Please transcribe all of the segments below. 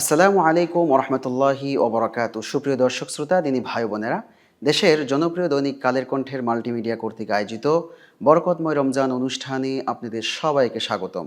আসসালামু আলাইকুম রহমতুল্লাহি ওবরাকাত সুপ্রিয় দর্শক শ্রোতা, দিনী ভাই বোনেরা, দেশের জনপ্রিয় দৈনিক কালের কণ্ঠের মাল্টিমিডিয়া কর্তৃক আয়োজিত বরকতময় রমজান অনুষ্ঠানে আপনাদের সবাইকে স্বাগতম।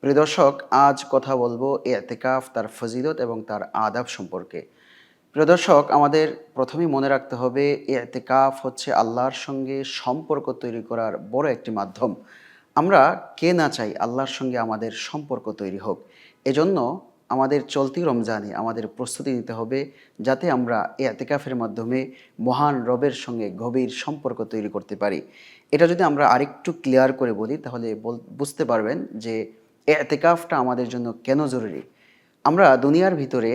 প্রিয় দর্শক, আজ কথা বলব এতেকাফ, তার ফজিলত এবং তার আদাব সম্পর্কে। প্রিয় দর্শক, আমাদের প্রথমেই মনে রাখতে হবে, এতেকাফ হচ্ছে আল্লাহর সঙ্গে সম্পর্ক তৈরি করার বড় একটি মাধ্যম। আমরা কে না চাই আল্লাহর সঙ্গে আমাদের সম্পর্ক তৈরি হোক। এজন্য আমাদের চলতি রমজানে আমাদের প্রস্তুতি নিতে হবে যাতে আমরা এই এতেকাফের মাধ্যমে মহান রবের সঙ্গে গভীর সম্পর্ক তৈরি করতে পারি। এটা যদি আমরা আরেকটু ক্লিয়ার করে বলি, তাহলে বুঝতে পারবেন যে এ এতেকাফটা আমাদের জন্য কেন জরুরি। আমরা দুনিয়ার ভিতরে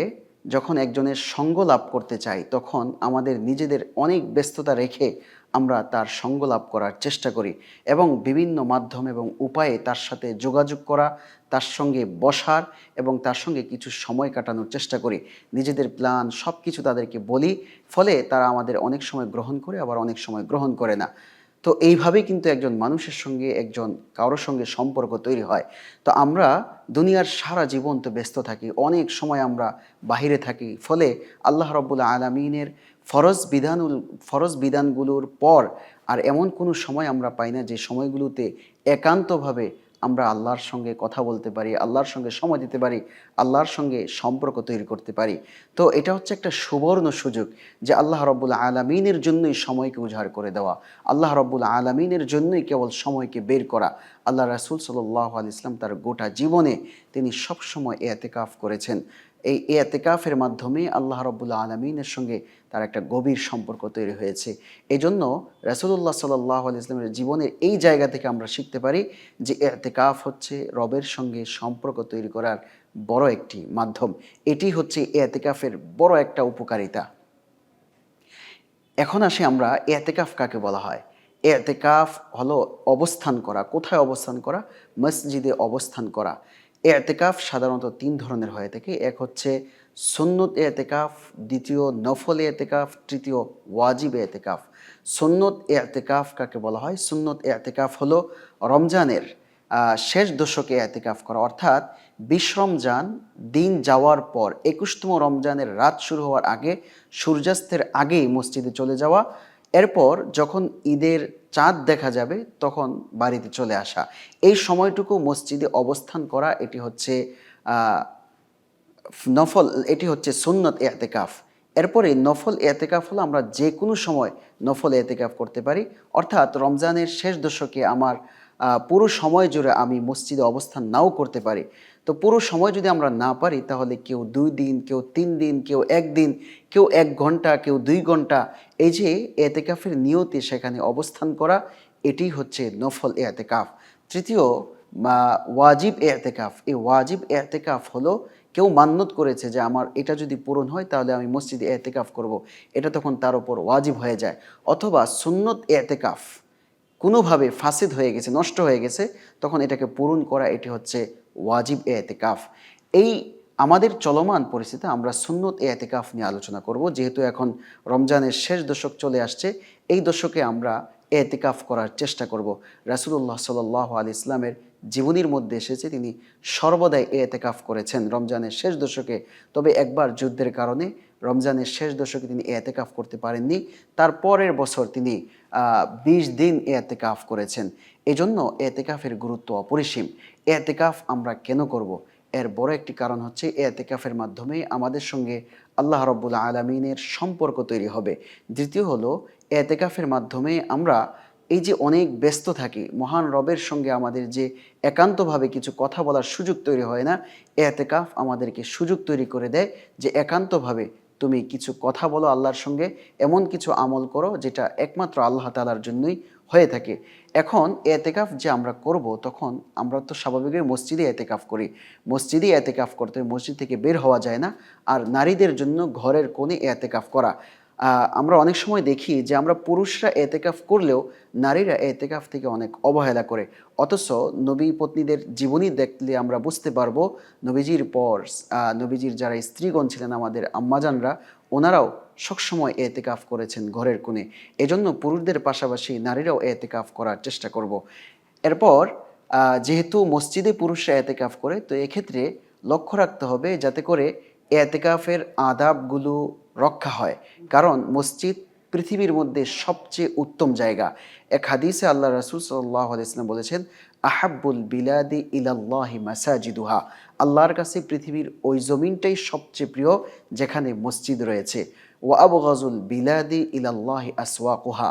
যখন একজনের সঙ্গ লাভ করতে চাই, তখন আমাদের নিজেদের অনেক ব্যস্ততা রেখে আমরা তার সঙ্গ লাভ করার চেষ্টা করি এবং বিভিন্ন মাধ্যম এবং উপায়ে তার সাথে যোগাযোগ করা, তার সঙ্গে বসার এবং তার সঙ্গে কিছু সময় কাটানোর চেষ্টা করি। নিজেদের প্ল্যান সব কিছু তাদেরকে বলি, ফলে তারা আমাদের অনেক সময় গ্রহণ করে, আবার অনেক সময় গ্রহণ করে না। তো এইভাবেই কিন্তু একজন মানুষের সঙ্গে, একজন কারোর সঙ্গে সম্পর্ক তৈরি হয়। তো আমরা দুনিয়ার সারা জীবন তো ব্যস্ত থাকি, অনেক সময় আমরা বাহিরে থাকি, ফলে আল্লাহ রব্বুল্লা আলমিনের ফরজ বিধানুল, ফরজ বিধানগুলোর পর আর এমন কোনো সময় আমরা পাই না যে সময়গুলোতে একান্তভাবে আমরা আল্লাহর সঙ্গে কথা বলতে পারি, আল্লাহর সঙ্গে সময় দিতে পারি, আল্লাহর সঙ্গে সম্পর্ক তৈরি করতে পারি। তো এটা হচ্ছে একটা সুবর্ণ সুযোগ যে আল্লাহ রব্বুল আলমিনের জন্যই সময়কে উজাড় করে দেওয়া। আল্লাহ রব্বুল আলমিনের জন্যই কেবল সময়কে বের করা। আল্লাহ রাসুল সাল্লাহ আল ইসলাম তার গোটা জীবনে তিনি সবসময় এতেকাফ করেছেন। এই এতেকাফের মাধ্যমে আল্লাহ রব্বুল্লা আলমিনের সঙ্গে তার একটা গভীর সম্পর্ক তৈরি হয়েছে। এই জন্য রাসুল্লাহ সাল্লাহ ইসলামের জীবনের এই জায়গা থেকে আমরা শিখতে পারি যে এতেকাফ হচ্ছে রবের সঙ্গে সম্পর্ক তৈরি করার বড় একটি মাধ্যম। এটি হচ্ছে এতেকাফের বড় একটা উপকারিতা। এখন আসি আমরা এতেকাফ কাকে বলা হয়? এতেকাফ হলো অবস্থান করা, কোথায় অবস্থান করা? মসজিদে অবস্থান করা। এতেকাফ সাধারণত তিন ধরনের হয়ে থাকে এক হচ্ছে সুন্নত এতেকাফ, দ্বিতীয় নফল এতেকাফ, তৃতীয় ওয়াজিব এতেকাফ। সুন্নত এতেকাফ কাকে বলা হয়? সুন্নত এতেকাফ হলো রমজানের শেষ দশকে এতেকাফ করা। অর্থাৎ বিশ রমজান দিন যাওয়ার পর, একুশতম রমজানের রাত শুরু হওয়ার আগে, সূর্যাস্তের আগেই মসজিদে চলে যাওয়া এরপর যখন ঈদের চাঁদ দেখা যাবে, তখন বাড়িতে চলে আসা। এই সময়টুকু মসজিদে অবস্থান করা, এটি হচ্ছে নফল, এটি হচ্ছে সুন্নত এতেকাফ। এরপরে নফল এতেকাফ হলো আমরা যে কোনো সময় নফল এতেকাফ করতে পারি। অর্থাৎ রমজানের শেষ দশকে আমার পুরো সময় জুড়ে আমি মসজিদে অবস্থান নাও করতে পারি। তো পুরো সময় যদি আমরা না পারি, তাহলে কেউ দুই দিন, কেউ তিন দিন, কেউ একদিন কেউ এক ঘণ্টা, কেউ দুই ঘণ্টা, এই যে এতেকাফের নিয়তে সেখানে অবস্থান করা, এটি হচ্ছে নফল এতেকাফ। তৃতীয় ওয়াজিব এতেকাফ। এই ওয়াজিব এতেকাফ হলো, কেউ মান্যত করেছে যে আমার এটা যদি পূরণ হয়, তাহলে আমি মসজিদে এতেকাফ করব। এটা তখন তার উপর ওয়াজিব হয়ে যায়। অথবা সুন্নত এতেকাফ। কোনোভাবে ফাসিদ হয়ে গেছে, নষ্ট হয়ে গেছে, তখন এটাকে পূরণ করা এটি হচ্ছে ওয়াজিব এতেকাফ। এই আমাদের চলমান পরিস্থিতি আমরা সুন্নত এ এতেকাফ নিয়ে আলোচনা করব, যেহেতু এখন রমজানের শেষ দশক চলে আসছে, এই দশকে আমরা এতেকাফ করার চেষ্টা করব। রাসুলুল্লাহ সাল্লাহ আলি ইসলামের জীবনীর মধ্যে এসেছে, তিনি সর্বদাই এ এতেকাফ করেছেন রমজানের শেষ দশকে। তবে একবার যুদ্ধের কারণে রমজানের শেষ দশকে তিনি এতেকাফ করতে পারেননি। তার পরের বছর তিনি বিশ দিন এতেকাফ করেছেন। এই এজন্য এতেকাফের গুরুত্ব অপরিসীম। এতেকাফ আমরা কেন করব? এর বড় একটি কারণ হচ্ছে এতেকাফের মাধ্যমে আমাদের সঙ্গে আল্লাহ রব্বুল আলমিনের সম্পর্ক তৈরি হবে। দ্বিতীয় হলো, এতেকাফের মাধ্যমে আমরা এই যে অনেক ব্যস্ত থাকি, মহান রবের সঙ্গে আমাদের যে একান্তভাবে কিছু কথা বলার সুযোগ তৈরি হয় না, এতেকাফ আমাদেরকে সুযোগ তৈরি করে দেয় যে একান্তভাবে তুমি কিছু কথা বলো আল্লাহর সঙ্গে, এমন কিছু আমল করো যেটা একমাত্র আল্লাহ তালার জন্যই হয়ে থাকে। এখন এতেকাফ যে আমরা করব, তখন আমরা তো স্বাভাবিকভাবে মসজিদে এতেকাফ করি। মসজিদে এতেকাফ করতে মসজিদ থেকে বের হওয়া যায় না, আর নারীদের জন্য ঘরের কোণে এতেকাফ করা। আমরা অনেক সময় দেখি যে আমরা পুরুষরা এতেকাফ করলেও নারীরা এতেকাফ থেকে অনেক অবহেলা করে। অথচ নবী পত্নীদের জীবনী দেখলে আমরা বুঝতে পারব নবীজির পর নবীজির যারা স্ত্রীগণ ছিলেন আমাদের আম্মাজানরা, ওনারাও সবসময় এতেকাফ করেছেন ঘরের কোণে। এজন্য পুরুষদের পাশাপাশি নারীরাও এতেকাফ করার চেষ্টা করব। এরপর যেহেতু মসজিদে পুরুষরা এতেকাফ করে, তো এক্ষেত্রে লক্ষ্য রাখতে হবে যাতে করে এতেকাফের আদাবগুলো রক্ষা হয়। কারণ মসজিদ পৃথিবীর মধ্যে সবচেয়ে উত্তম জায়গা। এক হাদিসে আল্লাহ রাসুল সাল্লাহ আলাইসলাম বলেছেন আহাবুল বিলাদি ইলাল্লাহি মাসাজিদুহা। আল্লাহর কাছে পৃথিবীর ওই জমিনটাই সবচেয়ে প্রিয়, যেখানে মসজিদ রয়েছে। ওয়া আবু গজুল বিলাদি ইলাল্লাহি আসওয়াকুহা।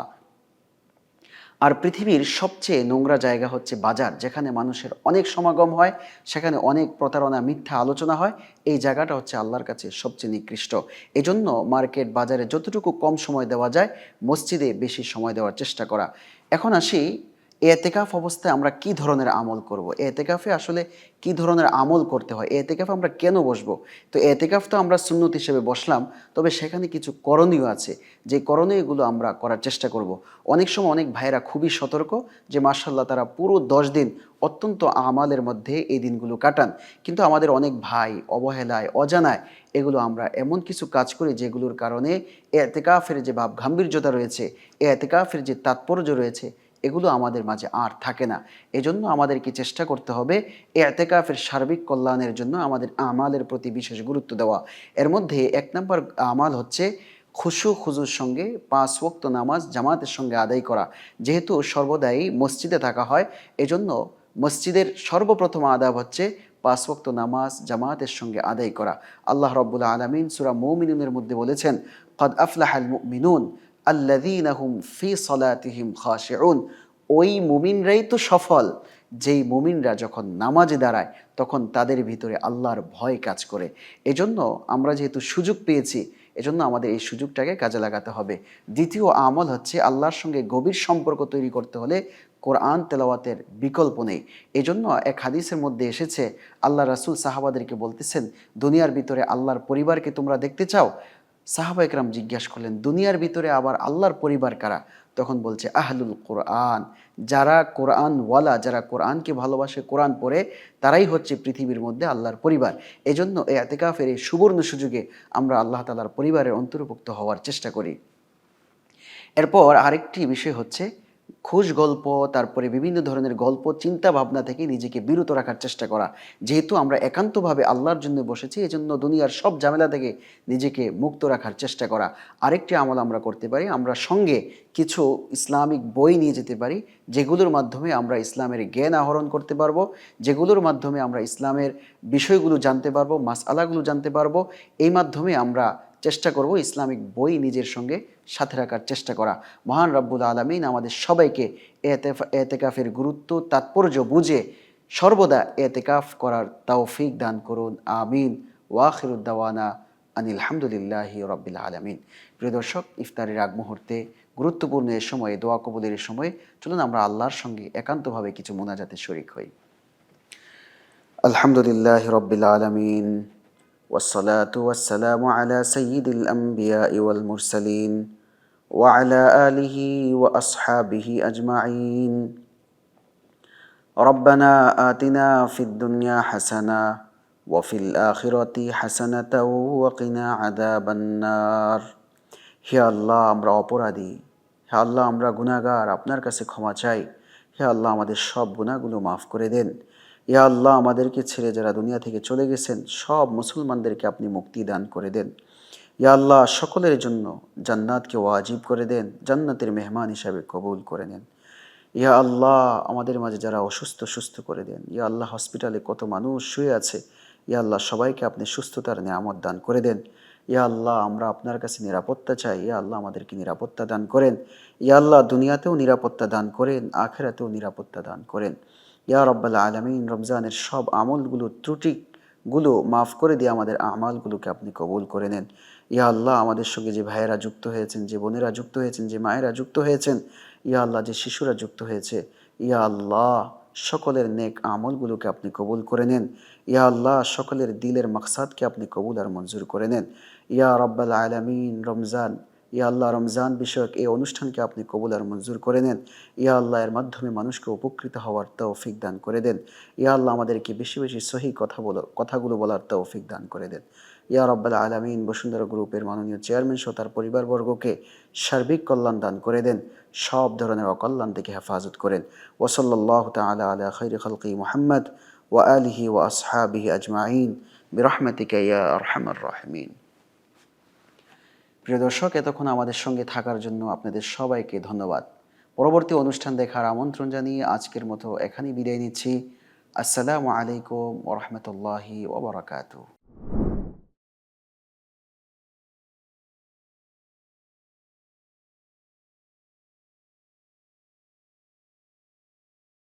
আর পৃথিবীর সবচেয়ে নোংরা জায়গা হচ্ছে বাজার, যেখানে মানুষের অনেক সমাগম হয়, সেখানে অনেক প্রতারণা, মিথ্যা আলোচনা হয়। এই জায়গাটা হচ্ছে আল্লাহর কাছে সবচেয়ে নিকৃষ্ট। এজন্য মার্কেট বাজারে যতটুকু কম সময় দেওয়া যায়, মসজিদে বেশি সময় দেওয়ার চেষ্টা করা। এখন আসি এতেকাফ অবস্থায় আমরা কি ধরনের আমল করব? এতেকাফে আসলে কি ধরনের আমল করতে হয়? এতেকাফে আমরা কেন বসবো? তো এতেকাফ তো আমরা সুন্নত হিসেবে বসলাম, তবে সেখানে কিছু করণীয় আছে। যে করণীয়গুলো আমরা করার চেষ্টা করব। অনেক সময় অনেক ভাইয়েরা খুবই সতর্ক যে মার্শাল্লাহ তারা পুরো দশ দিন অত্যন্ত আমালের মধ্যে এই দিনগুলো কাটান। কিন্তু আমাদের অনেক ভাই অবহেলায়, অজানায় এগুলো আমরা এমন কিছু কাজ করি যেগুলোর কারণে এতেকাফের যে ভাব গাম্ভীর্যতা রয়েছে, এতেকাফের যে তাৎপর্য রয়েছে এগুলো আমাদের মাঝে আর থাকে না। এজন্য আমাদেরকে চেষ্টা করতে হবে এ এতেকাফের সার্বিক কল্যাণের জন্য আমাদের আমালের প্রতি বিশেষ গুরুত্ব দেওয়া। এর মধ্যে এক নম্বর আমাল হচ্ছে খুশু খুজুর সঙ্গে পাঁচ ওক্ত নামাজ জামাতের সঙ্গে আদায় করা। যেহেতু সর্বদাই মসজিদে থাকা হয়, এজন্য মসজিদের সর্বপ্রথম আদাব হচ্ছে পাঁচ ওক্ত নামাজ জামাতের সঙ্গে আদায় করা। আল্লাহ রব্বুল আলমিন সুরা মৌমিনুনের মধ্যে বলেছেন, কদ আফলাহাল মিনুন আল্লাযীনা হুম ফি সলাতিহিম খাশিউন। ওই মুমিনরাই তো সফল। যেই মুমিনরা যখন নামাজে দাঁড়ায়, তখন তাদের ভিতরে আল্লাহর ভয় কাজ করে। এজন্য আমরা যেহেতু সুযোগ পেয়েছি, এজন্য আমাদের এই সুযোগটাকে কাজে লাগাতে হবে। দ্বিতীয় আমল হচ্ছে আল্লাহর সঙ্গে গভীর সম্পর্ক তৈরি করতে হলে কোরআন তেলাওয়াতের বিকল্প নেই। এজন্য এক হাদিসের মধ্যে এসেছে, আল্লাহ রাসুল সাহাবাদেরকে বলতেছেন, দুনিয়ার ভিতরে আল্লাহর পরিবারকে তোমরা দেখতে চাও? সাহাবা একরাম জিজ্ঞাসা করলেন, দুনিয়ার ভিতরে আবার আল্লাহর পরিবার কারা? তখন বলছে, আহলুল কোরআন। যারা কোরআনওয়ালা, যারা কোরআনকে ভালোবাসে, কোরআন পড়ে, তারাই হচ্ছে পৃথিবীর মধ্যে আল্লাহর পরিবার। এজন্য এই এতেকাফের এই সুবর্ণ সুযোগে আমরা আল্লাহ তালার পরিবারের অন্তর্ভুক্ত হওয়ার চেষ্টা করি। এরপর আরেকটি বিষয় হচ্ছে খুশ গল্প, তারপরে বিভিন্ন ধরনের গল্প, চিন্তা ভাবনা থেকে নিজেকে বিরত রাখার চেষ্টা করা। যেহেতু আমরা একান্তভাবে আল্লাহর জন্য বসেছি, এজন্য দুনিয়ার সব ঝামেলা থেকে নিজেকে মুক্ত রাখার চেষ্টা করা। আরেকটি আমল আমরা করতে পারি, আমরা সঙ্গে কিছু ইসলামিক বই নিয়ে যেতে পারি, যেগুলোর মাধ্যমে আমরা ইসলামের জ্ঞান আহরণ করতে পারব, যেগুলোর মাধ্যমে আমরা ইসলামের বিষয়গুলো জানতে পারব মাস আলাগুলো জানতে পারব। এই মাধ্যমে আমরা চেষ্টা করব ইসলামিক বই নিজের সঙ্গে সাথে রাখার চেষ্টা করা। মহান রব্বুল আলমিন আমাদের সবাইকে এতেকাফের গুরুত্ব, তাৎপর্য বুঝে সর্বদা এতেকাফ করার তৌফিক দান করুন। আমিন। ওয়াখিরুদ্দাওয়ানা আনিল হামদুলিল্লাহ রব্বিল আলমিন। প্রিয় দর্শক, ইফতারের আগ মুহূর্তে গুরুত্বপূর্ণ এ সময়ে, দোয়া কবুলের সময়ে চলুন আমরা আল্লাহর সঙ্গে একান্তভাবে কিছু মোনাজাতে শরিক হই। আলহামদুলিল্লাহ রব্বিল আলমিন। والصلاة والسلام على سيد الأنبياء والمرسلين وعلى آله وأصحابه أجمعين ربنا آتنا في الدنيا حسنة وفي الآخرة حسنة وقنا عذاب النار হে আল্লাহ আমরা অপরাধী হে আল্লাহ আমরা গুনাহগার আপনার কাছে ক্ষমা চাই হে আল্লাহ আমাদের সব গুনাহগুলো মাফ করে দেন ইয়া আল্লাহ, আমাদেরকে ছেড়ে যারা দুনিয়া থেকে চলে গেছেন, সব মুসলমানদেরকে আপনি মুক্তি দান করে দেন। ইয়া আল্লাহ, সকলের জন্য জান্নাতকে ওয়াজিব করে দেন, জান্নাতের মেহমান হিসাবে কবুল করে নেন। ইয়া আল্লাহ, আমাদের মাঝে যারা অসুস্থ, সুস্থ করে দেন। ইয়া আল্লাহ, হসপিটালে কত মানুষ শুয়ে আছে, ইয়া আল্লাহ, সবাইকে আপনি সুস্থতার নিয়ামত দান করে দেন। ইয়া আল্লাহ, আমরা আপনার কাছে নিরাপত্তা চাই, ইয়া আল্লাহ, আমাদেরকে নিরাপত্তা দান করেন। ইয়া আল্লাহ, দুনিয়াতেও নিরাপত্তা দান করেন, আখেরাতেও নিরাপত্তা দান করেন। ইয়া রব্বাল আলমিন, রমজানের সব আমলগুলো, ত্রুটিগুলো মাফ করে দিয়ে আমাদের আমালগুলোকে আপনি কবুল করে নেন। ইয়া আল্লাহ, আমাদের সঙ্গে যে ভাইয়েরা যুক্ত হয়েছেন, যে বোনেরা যুক্ত হয়েছেন, যে মায়েরা যুক্ত হয়েছেন, ইয়া আল্লাহ, যে শিশুরা যুক্ত হয়েছে, ইয়া আল্লাহ, সকলের নেক আমলগুলোকে আপনি কবুল করে নেন। ইয়া আল্লাহ, সকলের দিলের মাকসাদকে আপনি কবুল আর মঞ্জুর করে নেন। ইয়া রব্বাল আলমিন, রমজান ইয়া আল্লাহ রমজান বিষয়ক এই অনুষ্ঠানকে আপনি কবুল আর মঞ্জুর করে নেন ইয়া আল্লাহ এর মাধ্যমে মানুষকে উপকৃত হওয়ার তৌফিক দান করে দেন ইয়া আল্লাহ আমাদেরকে বেশি বেশি সহি কথা বলো কথাগুলো বলার তৌফিক দান করে দেন ইয়া রব্বাল আলমিন বসুন্ধরা গ্রুপের মাননীয় চেয়ারম্যান সহ তার পরিবারবর্গকে সার্বিক কল্যাণ দান করে দেন সব ধরনের অকল্যাণ থেকে হেফাজত করেন ওসল্লাহ তালা আলা খৈর খলকি মোহাম্মদ ওয়া আলিহি ওয়া আসহাবিহি আজমাইন বিরহমাতিকা ইয়া আরহামার রাহমিন প্রিয় দর্শক, এতক্ষণ আমাদের সঙ্গে থাকার জন্য আপনাদের সবাইকে ধন্যবাদ। পরবর্তী অনুষ্ঠান দেখার আমন্ত্রণ জানিয়ে আজকের মতো এখানেই বিদায় নিচ্ছি। আসসালামু আলাইকুম ওরহমতুল্লাহি ওবরাকাতু